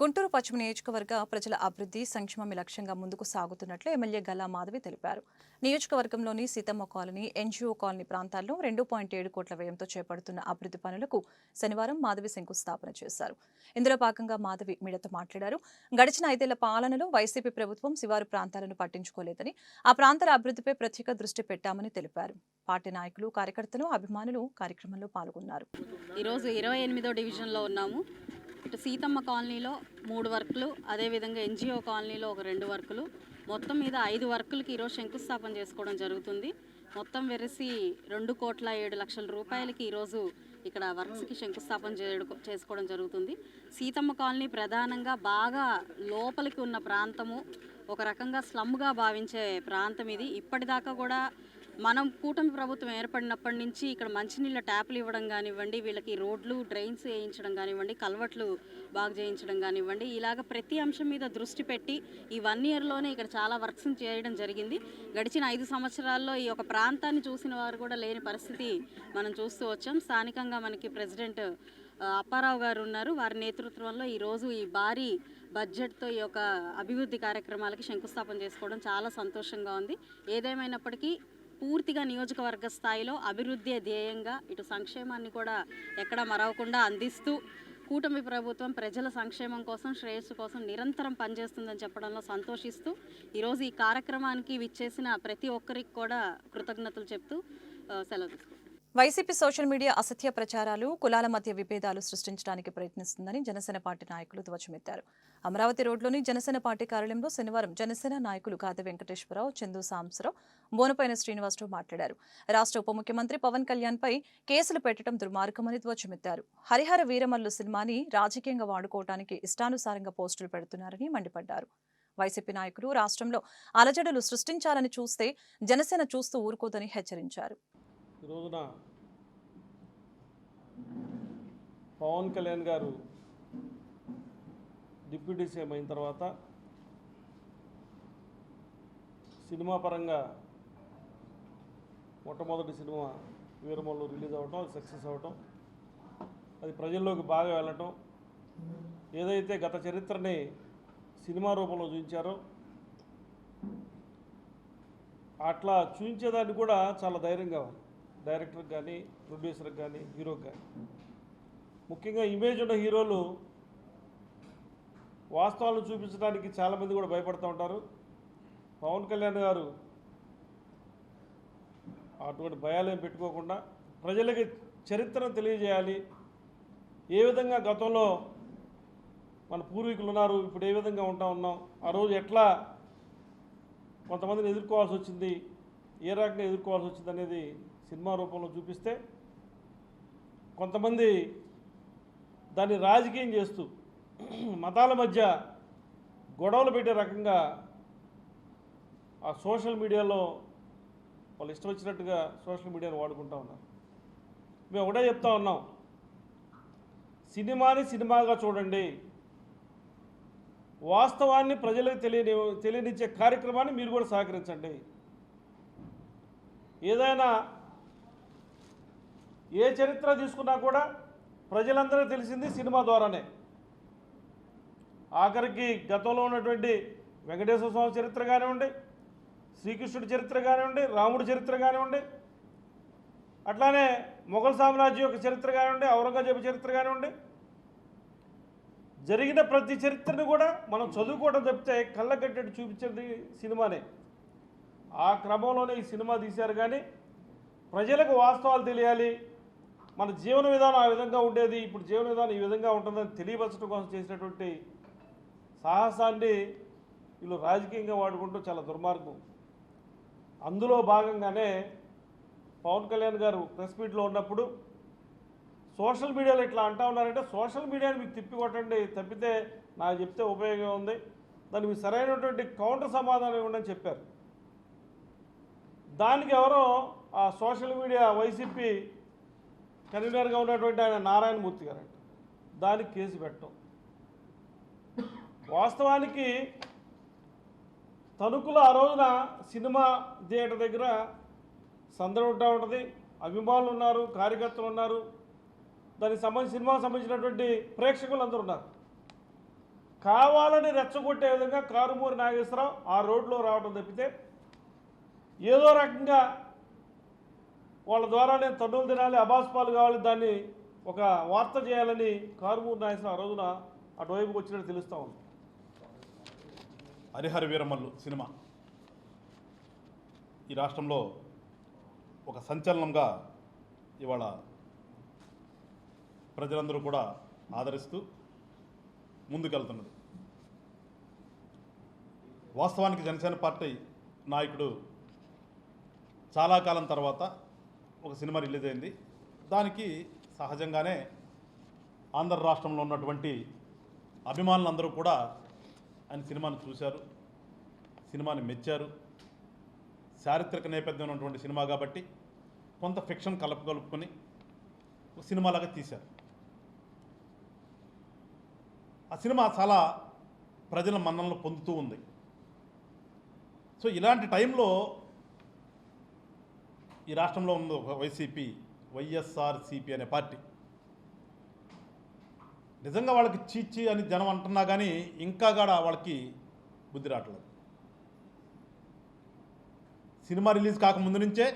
గుంటూరు పశ్చిమ నియోజకవర్గ ప్రజల అభివృద్ధి సంక్షేమం లక్ష్యంగా ముందుకు సాగుతున్నట్లు ఎమ్మెల్యే గల్లా మాధవి తెలిపారు. నియోజకవర్గంలోని సీతమ్మ కాలనీ ఎన్జీఓ కాలనీ ప్రాంతాల్లో రెండు పాయింట్ ఏడు కోట్ల వ్యయంతో చేపడుతున్న అభివృద్ధి పనులకు శనివారం మాధవి శంకుస్థాపన చేశారు. ఇందులో భాగంగా మాధవి మీడతో మాట్లాడారు. గడిచిన ఐదేళ్ళ పాలనలో వైసీపీ ప్రభుత్వం శివారు ప్రాంతాలను పట్టించుకోలేదని ఆ ప్రాంతాల అభివృద్ధిపై ప్రత్యేక దృష్టి పెట్టామని తెలిపారు. పార్టీ నాయకులు కార్యకర్తలు అభిమానులు కార్యక్రమంలో పాల్గొన్నారు. ఈరోజు ఇరవై ఎనిమిదో డివిజన్లో ఉన్నాము. ఇటు సీతమ్మ కాలనీలో మూడు వర్కులు అదేవిధంగా ఎన్జిఓ కాలనీలో ఒక రెండు వర్కులు. మొత్తం మీద ఐదు వర్కులకి ఈరోజు శంకుస్థాపన చేసుకోవడం జరుగుతుంది. మొత్తం వెరసి రెండు కోట్ల ఏడు లక్షల రూపాయలకి ఈరోజు ఇక్కడ వర్క్స్కి శంకుస్థాపన చేసుకోవడం జరుగుతుంది. సీతమ్మ కాలనీ ప్రధానంగా బాగా లోపలికి ఉన్న ప్రాంతము ఒక రకంగా స్లమ్గా భావించే ప్రాంతం ఇది. ఇప్పటిదాకా కూడా మనం కూటమి ప్రభుత్వం ఏర్పడినప్పటి నుంచి ఇక్కడ మంచినీళ్ళ ట్యాప్లు ఇవ్వడం కానివ్వండి వీళ్ళకి రోడ్లు డ్రైన్స్ వేయించడం కానివ్వండి కల్వట్లు బాగు చేయించడం కానివ్వండి ఇలాగ ప్రతి అంశం మీద దృష్టి పెట్టి ఈ వన్ ఇయర్లోనే ఇక్కడ చాలా వర్క్స్ చేయడం జరిగింది. గడిచిన ఐదు సంవత్సరాల్లో ఈ యొక్క ప్రాంతాన్ని చూసిన వారు కూడా లేని పరిస్థితి మనం చూస్తూ వచ్చాం. స్థానికంగా మనకి ప్రెసిడెంట్ అప్పారావు గారు ఉన్నారు. వారి నేతృత్వంలో ఈరోజు ఈ భారీ బడ్జెట్తో ఈ యొక్క అభివృద్ధి కార్యక్రమాలకి శంకుస్థాపన చేసుకోవడం చాలా సంతోషంగా ఉంది. ఏదేమైనప్పటికీ పూర్తిగా నియోజకవర్గ స్థాయిలో అభివృద్ధి ధ్యేయంగా ఇటు సంక్షేమాన్ని కూడా ఎక్కడ మరవకుండా అందిస్తూ కూటమి ప్రభుత్వం ప్రజల సంక్షేమం కోసం శ్రేయస్సు కోసం నిరంతరం పనిచేస్తుందని చెప్పడంలో సంతోషిస్తూ ఈరోజు ఈ కార్యక్రమానికి విచ్చేసిన ప్రతి ఒక్కరికి కూడా కృతజ్ఞతలు చెప్తూ సెలవు వైసీపీ సోషల్ మీడియా అసత్య ప్రచారాలు కులాల మధ్య విభేదాలు సృష్టించడానికి ప్రయత్నిస్తుందని జనసేన పార్టీ నాయకులు ధ్వజమెత్తారు. అమరావతి రోడ్లోని జనసేన పార్టీ కార్యాలయంలో శనివారం జనసేన నాయకులు గాది వెంకటేశ్వరరావు చందు సాంబసరావు బోనపైన శ్రీనివాసరావు మాట్లాడారు. రాష్ట్ర ఉప ముఖ్యమంత్రి పవన్ కళ్యాణ్ పై కేసులు పెట్టడం దుర్మార్గమని ధ్వజమెత్తారు. హరిహర వీరమల్లు సినిమాని రాజకీయంగా వాడుకోవడానికి ఇష్టానుసారంగా పోస్టులు పెడుతున్నారని మండిపడ్డారు. వైసీపీ నాయకులు రాష్ట్రంలో అలజడులు సృష్టించాలని చూస్తే జనసేన చూస్తూ ఊరుకోదని హెచ్చరించారు. పవన్ కళ్యాణ్ గారు డిప్యూటీ సీఎం అయిన తర్వాత సినిమా పరంగా మొట్టమొదటి సినిమా వీరమల్లు రిలీజ్ అవ్వటం అది సక్సెస్ అవ్వటం అది ప్రజల్లోకి బాగా వెళ్ళటం. ఏదైతే గత చరిత్రని సినిమా రూపంలో చూపించారో అట్లా చూపించేదాన్ని కూడా చాలా ధైర్యం కావాలి డైరెక్టర్కి కానీ ప్రొడ్యూసర్కి కానీ హీరోకి కానీ. ముఖ్యంగా ఇమేజ్ ఉన్న హీరోలు వాస్తవాలను చూపించడానికి చాలామంది కూడా భయపడుతూ ఉంటారు. పవన్ కళ్యాణ్ గారు అటువంటి భయాలేం పెట్టుకోకుండా ప్రజలకి చరిత్రను తెలియజేయాలి. ఏ విధంగా గతంలో మన పూర్వీకులు ఉన్నారు ఇప్పుడు ఏ విధంగా ఉంటా ఉన్నాం ఆ రోజు ఎట్లా కొంతమందిని ఎదుర్కోవాల్సి వచ్చింది ఏ రకంగా ఎదుర్కోవాల్సి వచ్చింది అనేది సినిమా రూపంలో చూపిస్తే కొంతమంది దాన్ని రాజకీయం చేస్తూ మతాల మధ్య గొడవలు పెట్టే రకంగా ఆ సోషల్ మీడియాలో వాళ్ళు ఇష్టం వచ్చినట్టుగా సోషల్ మీడియాను వాడుకుంటా ఉన్నారు. మేము ఒకటే చెప్తా ఉన్నాం. సినిమాని సినిమాగా చూడండి. వాస్తవాన్ని ప్రజలకు తెలియని తెలియనిచ్చే కార్యక్రమాన్ని మీరు కూడా సహకరించండి. ఏదైనా ఏ చరిత్ర తీసుకున్నా కూడా ప్రజలందరికీ తెలిసింది సినిమా ద్వారానే. ఆఖరికి గతంలో ఉన్నటువంటి వెంకటేశ్వర స్వామి చరిత్ర కానివ్వండి శ్రీకృష్ణుడి చరిత్ర కానివ్వండి రాముడి చరిత్ర కానివ్వండి అట్లానే మొఘల్ సామ్రాజ్యం యొక్క చరిత్ర కానివ్వండి ఔరంగజేబు చరిత్ర కానివ్వండి జరిగిన ప్రతి చరిత్రను కూడా మనం చదువుకోవడం తప్పితే కళ్ళకట్టేట్టు చూపించేది సినిమానే. ఆ క్రమంలోనే ఈ సినిమా తీశారు కానీ ప్రజలకు వాస్తవాలు తెలియాలి. మన జీవన విధానం ఆ విధంగా ఉండేది ఇప్పుడు జీవన విధానం ఈ విధంగా ఉంటుందని తెలియపరచడం కోసం చేసినటువంటి సాహసాన్ని వీళ్ళు రాజకీయంగా వాడుకుంటూ చాలా దుర్మార్గం. అందులో భాగంగానే పవన్ కళ్యాణ్ గారు ప్రెస్ మీట్లో ఉన్నప్పుడు సోషల్ మీడియాలో ఇట్లా అంటా ఉన్నారంటే సోషల్ మీడియాని మీకు తిప్పి కొట్టండి తప్పితే నాకు చెప్తే ఉపయోగం ఉంది. దానికి మీకు సరైనటువంటి కౌంటర్ సమాధానం ఇవ్వండి అని చెప్పారు. దానికి ఎవరో ఆ సోషల్ మీడియా వైసీపీ కన్వీనర్గా ఉన్నటువంటి ఆయన నారాయణమూర్తి గారంట. దానికి కేసు పెట్టాం వాస్తవానికి తణుకులో ఆ రోజున సినిమా థియేటర్ దగ్గర సందడి ఉంటా ఉంటుంది. అభిమానులు ఉన్నారు కార్యకర్తలు ఉన్నారు. దానికి సంబంధించి సినిమాకి సంబంధించినటువంటి ప్రేక్షకులు అందరూ ఉన్నారు. కావాలని రెచ్చగొట్టే విధంగా కారుమూరి నాగేశ్వరరావు ఆ రోడ్లో రావడం తప్పితే ఏదో రకంగా వాళ్ళ ద్వారా నేను తన్నులు తినాలి అబాస్పాలు కావాలి దాన్ని ఒక వార్త చేయాలని కారుమూరి నాగేశ్వరరావు ఆ రోజున అటువైపుకి వచ్చినట్టు తెలుస్తూ ఉంది. హరిహర వీరమల్లు సినిమా. ఈ రాష్ట్రంలో ఒక సంచలనంగా ఇవాళ ప్రజలందరూ కూడా ఆదరిస్తూ ముందుకెళ్తున్నది వాస్తవానికి జనసేన పార్టీ నాయకుడు చాలా కాలం తర్వాత ఒక సినిమా రిలీజ్ అయింది. దానికి సహజంగానే ఆంధ్ర రాష్ట్రంలో ఉన్నటువంటి అభిమానులందరూ కూడా అని సినిమాను చూశారు సినిమాని మెచ్చారు. చారిత్రక నేపథ్యం ఉన్నటువంటి సినిమా కాబట్టి కొంత ఫిక్షన్ కలుపు కలుపుకొని సినిమాలాగా తీశారు. ఆ సినిమా చాలా ప్రజల మన్ననలు పొందుతూ ఉంది. సో ఇలాంటి టైంలో ఈ రాష్ట్రంలో ఉన్న ఒక వైసీపీ వైఎస్ఆర్సిపి అనే పార్టీ నిజంగా వాళ్ళకి చీచి అని జనం అంటున్నా కానీ ఇంకా కూడా వాళ్ళకి బుద్ధి రావట్లేదు. సినిమా రిలీజ్ కాకముందు నుంచే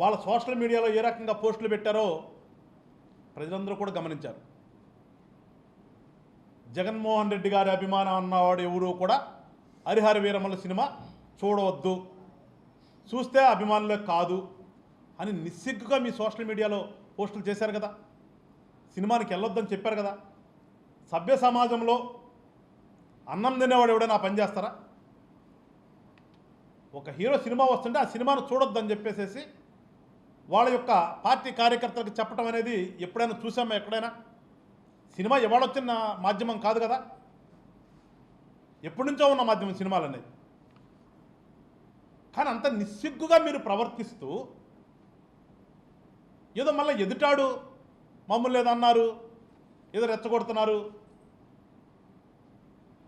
వాళ్ళ సోషల్ మీడియాలో ఏ రకంగా పోస్టులు పెట్టారో ప్రజలందరూ కూడా గమనించారు. జగన్మోహన్ రెడ్డి గారి అభిమానం అన్నవాడు ఎవరు కూడా హరిహర వీరమల సినిమా చూడవద్దు. చూస్తే అభిమానులే కాదు అని నిస్సిగ్గుగా మీ సోషల్ మీడియాలో పోస్టులు చేశారు కదా. సినిమానికి వెళ్ళొద్దని చెప్పారు కదా. సభ్య సమాజంలో అన్నం తినేవాడు ఎవడైనా ఆ పని చేస్తారా? ఒక హీరో సినిమా వస్తుంటే ఆ సినిమాను చూడొద్దని చెప్పేసేసి వాళ్ళ యొక్క పార్టీ కార్యకర్తలకు చెప్పడం అనేది ఎప్పుడైనా చూసామా ఎక్కడైనా? సినిమా ఇవాళొచ్చిన మాధ్యమం కాదు కదా. ఎప్పటి నుంచో ఉన్న మాధ్యమం సినిమాలు అనేది కానీ అంత నిస్సిగ్గుగా మీరు ప్రవర్తిస్తూ ఏదో మళ్ళీ ఎదుటాడు మమ్మల్ని ఏదన్నారు ఏదో రెచ్చగొడుతున్నారు.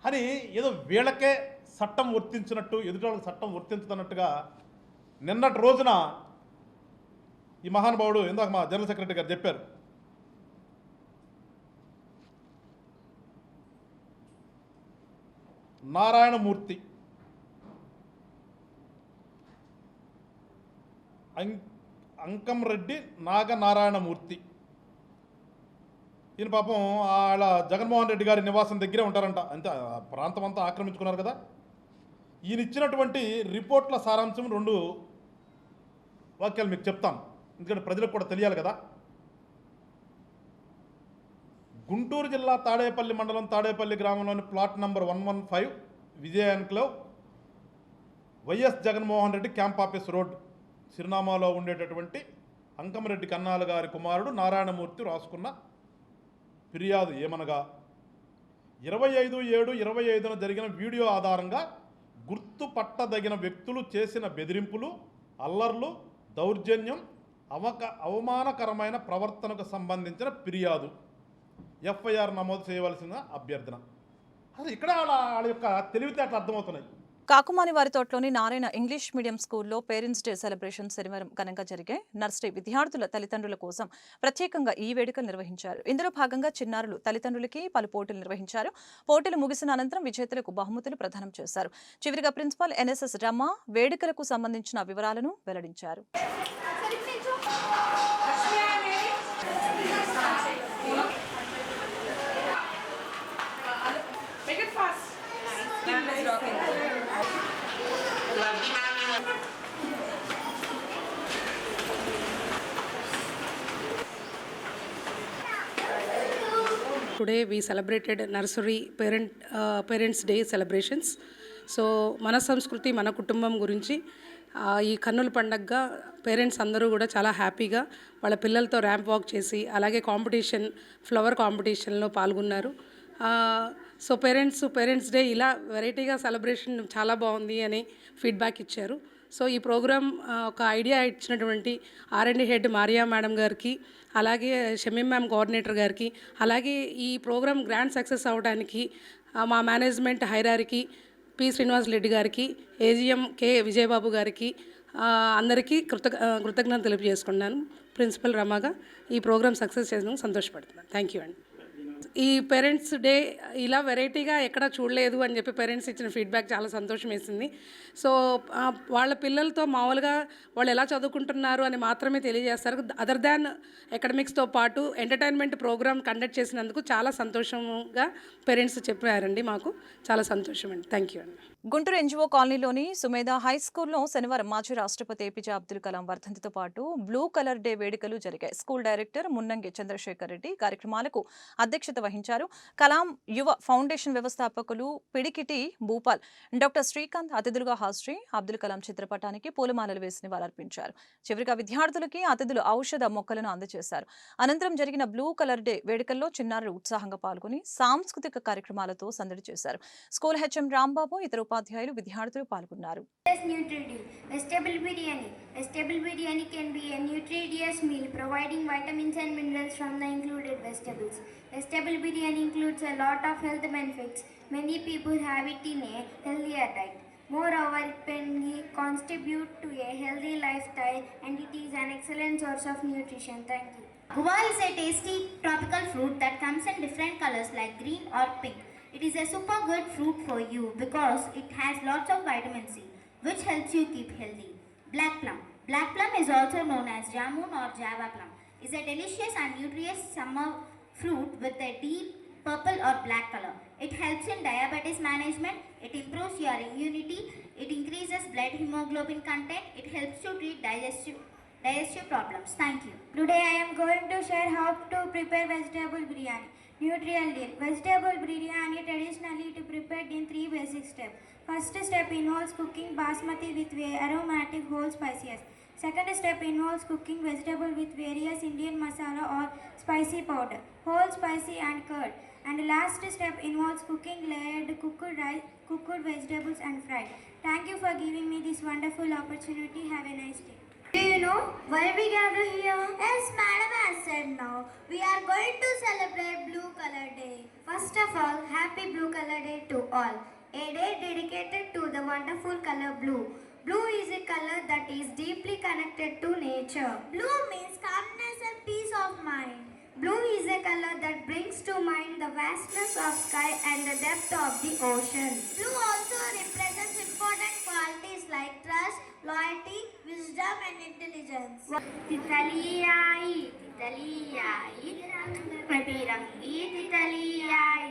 అని ఏదో వీళ్ళకే చట్టం వర్తించినట్టు ఎదుటాళ్ళకి చట్టం వర్తించుతున్నట్టుగా నిన్నటి రోజున ఈ మహానుభావుడు ఇందాక మా జనరల్ సెక్రటరీ గారు చెప్పారు. నారాయణమూర్తి అం అంకంరెడ్డి నాగనారాయణమూర్తి. ఈయన పాపం వాళ్ళ జగన్మోహన్ రెడ్డి గారి నివాసం దగ్గరే ఉంటారంట. అంతే ప్రాంతం అంతా ఆక్రమించుకున్నారు కదా. ఈయన ఇచ్చినటువంటి రిపోర్ట్ల సారాంశం రెండు వాక్యాలు మీకు చెప్తాను. ఎందుకంటే ప్రజలకు కూడా తెలియాలి కదా. గుంటూరు జిల్లా తాడేపల్లి మండలం తాడేపల్లి గ్రామంలోని plot number one one five విజయానికిలో Y S Jaganmohan Reddy camp office road చిరునామాలో ఉండేటటువంటి అంకమరెడ్డి కన్నాల గారి కుమారుడు నారాయణమూర్తి రాసుకున్న ఫిర్యాదు ఏమనగా ఇరవై ఐదు ఏడు ఇరవై ఐదున జరిగిన వీడియో ఆధారంగా గుర్తుపట్టదగిన వ్యక్తులు చేసిన బెదిరింపులు అల్లర్లు దౌర్జన్యం అవక అవమానకరమైన ప్రవర్తనకు సంబంధించిన ఫిర్యాదు. ఎఫ్ఐఆర్ నమోదు చేయవలసిన అభ్యర్థన. అసలు ఇక్కడ వాళ్ళ వాళ్ళ యొక్క తెలివితేటలు అర్థమవుతున్నాయి. కాకుమాని వారి తోటలోని నారాయణ ఇంగ్లీష్ మీడియం స్కూల్లో పేరెంట్స్ డే సెలబ్రేషన్ శనివారం ఘనంగా జరిగాయి నర్సరీ విద్యార్థుల తల్లిదండ్రుల కోసం ప్రత్యేకంగా ఈ వేడుకలు నిర్వహించారు. ఇందులో భాగంగా చిన్నారులు తల్లిదండ్రులకి పలు పోటీలు నిర్వహించారు. పోటీలు ముగిసిన అనంతరం విజేతలకు బహుమతులు ప్రదానం చేశారు. చివరిగా ప్రిన్సిపాల్ ఎన్ఎస్ఎస్ రమ వేడుకలకు సంబంధించిన వివరాలను వెల్లడించారు. Today this rocking. Today we celebrated nursery parent uh, parents day celebrations. So మన సంస్కృతి మన కుటుంబం గురించి ఈ కన్నుల పండగగా పేరెంట్స్ అందరూ కూడా చాలా హ్యాపీగా వాళ్ళ పిల్లలతో ర్యాంప్ వాక్ చేసి అలాగే కాంపిటీషన్ ఫ్లవర్ కాంపిటీషన్లో పాల్గొన్నారు సో పేరెంట్స్ పేరెంట్స్ డే ఇలా వెరైటీగా సెలబ్రేషన్ చాలా బాగుంది అని ఫీడ్బ్యాక్ ఇచ్చారు. సో ఈ ప్రోగ్రామ్ ఒక ఐడియా ఇచ్చినటువంటి ఆర్ఎండి హెడ్ మారియా మేడం గారికి అలాగే షమీం మ్యామ్ కోఆర్డినేటర్ గారికి అలాగే ఈ ప్రోగ్రామ్ గ్రాండ్ సక్సెస్ అవ్వడానికి మా management hierarchy P. Srinivas Reddy గారికి ఏజిఎం కె. విజయబాబు గారికి అందరికీ కృతజ్ఞ కృతజ్ఞత కృతజ్ఞతలు తెలియజేసుకున్నాను ప్రిన్సిపల్ రమాగా ఈ ప్రోగ్రామ్ సక్సెస్ చేసినందుకు సంతోషపడుతున్నాను. థ్యాంక్ యూ అండి. ఈ పేరెంట్స్ డే ఇలా వెరైటీగా ఎక్కడ చూడలేదు అని చెప్పి పేరెంట్స్ ఇచ్చిన ఫీడ్బ్యాక్ చాలా సంతోషం వేసింది. సో వాళ్ళ పిల్లలతో మామూలుగా వాళ్ళు ఎలా చదువుకుంటున్నారు అని మాత్రమే తెలియజేస్తారు. అదర్ దాన్ అకాడమిక్స్తో పాటు ఎంటర్టైన్మెంట్ ప్రోగ్రామ్ కండక్ట్ చేసినందుకు చాలా సంతోషంగా పేరెంట్స్ చెప్పారండి మాకు. చాలా సంతోషం అండి. థ్యాంక్ యూ అండి. గుంటూరు ఎన్జిఓ కాలనీలోని సుమేధ హై స్కూల్లో శనివారం మాజీ రాష్ట్రపతి ఏపీజే అబ్దుల్ కలాం వర్ధంతితో పాటు బ్లూ కలర్ డే వేడుకలు జరిగాయి. స్కూల్ డైరెక్టర్ మున్నంగి చంద్రశేఖర్ రెడ్డి కార్యక్రమాలకు అధ్యక్ష అధ్యక్షత వహించారు. కలాం యువ ఫౌండేషన్ వ్యవస్థాపకులు పిడికిటి భూపాల్ డాక్టర్ శ్రీకాంత్ అతిథులుగా హాజరై అబ్దుల్ కలాం చిత్రపటానికి పూలమాలలు వేసి నివాళులర్పించారు. చివరిగా విద్యార్థులకి అతిథులు ఔషధ మొక్కలను అందజేశారు. అనంతరం జరిగిన బ్లూ కలర్ డే వేడుకల్లో చిన్నారులు ఉత్సాహంగా పాల్గొని సాంస్కృతిక కార్యక్రమాలతో సందడి చేశారు. స్కూల్ హెచ్ఎం రాంబాబు ఇతర ఉపాధ్యాయులు విద్యార్థులు పాల్గొన్నారు. Vegetable biryani. Vegetable biryani can be a nutritious meal providing vitamins and minerals from the included vegetables. Vegetable biryani includes a lot of health benefits. Many people have it in a healthier diet. Moreover, it can contribute to a healthy lifestyle and it is an excellent source of nutrition. Thank you. Guava is a tasty tropical fruit that comes in different colors like green or pink. It is a super good fruit for you because it has lots of vitamin C, which helps you keep healthy. Black plum. Black plum is also known as jamun or java plum. is a delicious and nutritious summer fruit with a deep purple or black color. It helps in diabetes management, it improves your immunity, it increases blood hemoglobin content, it helps to treat digestive digestive problems. Thank you. Today I am going to share how to prepare vegetable biryani. Nutrient deal. Vegetable biryani traditionally to prepared in three basic steps. First step involves cooking basmati with aromatic whole spices. Second step involves cooking vegetable with various Indian masala or spicy powder, whole spicy and curd. And last step involves cooking layered cooked rice, cooked vegetables and fried. Thank you for giving me this wonderful opportunity. Have a nice day. Do you know why we gather here? Yes, madam has said now. We are going to celebrate Blue Color Day. First of all, happy Blue Color Day to all. A day dedicated to the wonderful color blue. Blue is a color that is deeply connected to nature. Blue means mind. Blue is a color that brings to mind the vastness of sky and the depth of the ocean. Blue also represents important qualities like trust, loyalty, wisdom and intelligence. तितलियाई तितलियाई रंग बिरंगी तितलियाई